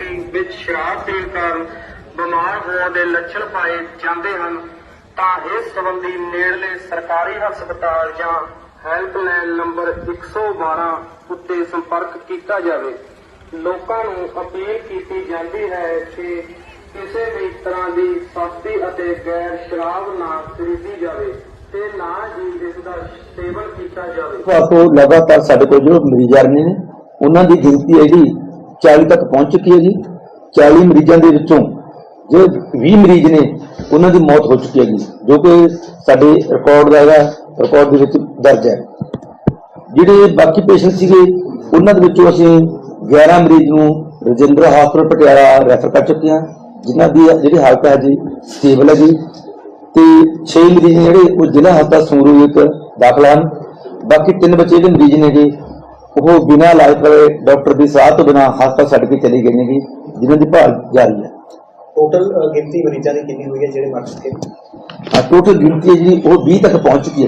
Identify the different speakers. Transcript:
Speaker 1: ਵਿਅਕਤੀ ਵਿੱਚ ਸ਼ਰਾਬ ਪੀਣ ਕਾਰਨ ਬਿਮਾਰ ਹੋਣ ਦੇ ਲੱਛਣ ਪਾਏ ਜਾਂਦੇ ਹਨ, ਤਾਂ ਇਸ ਸੰਬੰਧੀ ਨੇੜਲੇ ਸਰਕਾਰੀ ਹਸਪਤਾਲ ਜਾਂ ਹੈਲਪਲਾਈਨ ਨੰਬਰ 112 ਉੱਤੇ ਸੰਪਰਕ ਕੀਤਾ ਜਾਵੇ। ਲੋਕਾਂ ਨੂੰ ਅਪੀਲ ਕੀਤੀ ਜਾਂਦੀ ਹੈ ਕਿ ਕਿਸੇ ਵੀ ਤਰ੍ਹਾਂ ਦੀ ਸਸਤੀ ਅਤੇ ਗੈਰ ਸ਼ਰਾਬ ਨਾ ਖਰੀਦੀ ਜਾਵੇ ਤੇ ਨਾ ਹੀ ਇਸ ਦਾ ਸੇਵਨ ਕੀਤਾ ਜਾਵੇ।
Speaker 2: ਭਾਰਤ ਲਗਾਤਾਰ ਸਾਡੇ ਕੋਲ ਜੋ ਮਰੀਜ਼ ਆ ਰਹੇ ਨੇ, ਉਹਨਾਂ ਦੀ ਗਿਣਤੀ ਹੈ ਜਿਹੜੀ 40 ਤੱਕ ਪਹੁੰਚ ਚੁੱਕੀ ਹੈ ਜੀ। 40 ਮਰੀਜ਼ਾਂ ਦੇ ਵਿੱਚੋਂ ਜੋ 20 ਮਰੀਜ਼ ਨੇ, ਉਹਨਾਂ ਦੀ ਮੌਤ ਹੋ ਚੁੱਕੀ ਹੈ ਜੀ, ਜੋ ਕਿ ਸਾਡੇ ਰਿਕਾਰਡ ਦਾ ਹੈਗਾ ਰਿਕਾਰਡ ਦੇ ਵਿੱਚ ਦਰਜ ਹੈ। ਜਿਹੜੇ ਬਾਕੀ ਪੇਸ਼ੈਂਟ ਸੀਗੇ, ਉਹਨਾਂ ਦੇ ਵਿੱਚੋਂ ਅਸੀਂ 11 ਮਰੀਜ਼ ਨੂੰ ਰਜਿੰਦਰ ਹਸਪਤਾਲ ਪਟਿਆਲਾ ਰੈਫਰ ਕਰ ਚੁੱਕੇ ਹਾਂ, ਜਿਨ੍ਹਾਂ ਦੀ ਜਿਹੜੀ ਹਾਲਤ ਹੈ ਜੀ ਸਟੇਬਲ ਹੈ ਜੀ। ਤੇ 6 ਮਰੀਜ਼ ਨੇ ਜਿਹੜੇ, ਉਹ ਜ਼ਿਲ੍ਹਾ ਹਸਪਤਾਲ ਸੰਗਰੂਰ ਵਿੱਚ ਦਾਖਲ ਹਨ। ਬਾਕੀ ਤਿੰਨ ਬੱਚੇ ਜਿਹੜੇ ਮਰੀਜ਼ ਨੇਗੇ ਉਹ ਬਿਨਾਂ ਇਲਾਜ ਕਰੇ ਡਾਕਟਰ ਦੀ ਸਲਾਹ ਤੋਂ ਬਿਨਾਂ ਹਸਪਤਾਲ ਛੱਡ ਕੇ ਚਲੇ ਗਏ ਨੇਗੇ ਜਿਨ੍ਹਾਂ ਦੀ ਭਾਲ ਜਾਰੀ ਹੈ।
Speaker 3: ਟੋਟਲ ਗਿਣਤੀ ਮਰੀਜ਼ਾਂ ਦੀ ਕਿੰਨੀ ਹੋਈ ਹੈ ਜਿਹੜੇ ਮਰ ਚੁੱਕੇ? ਨੇ
Speaker 2: ਆ ਟੋਟਲ ਗਿਣਤੀ ਹੈ ਜਿਹੜੀ ਉਹ 20 ਤੱਕ ਪਹੁੰਚ ਚੁੱਕੀ ਹੈ।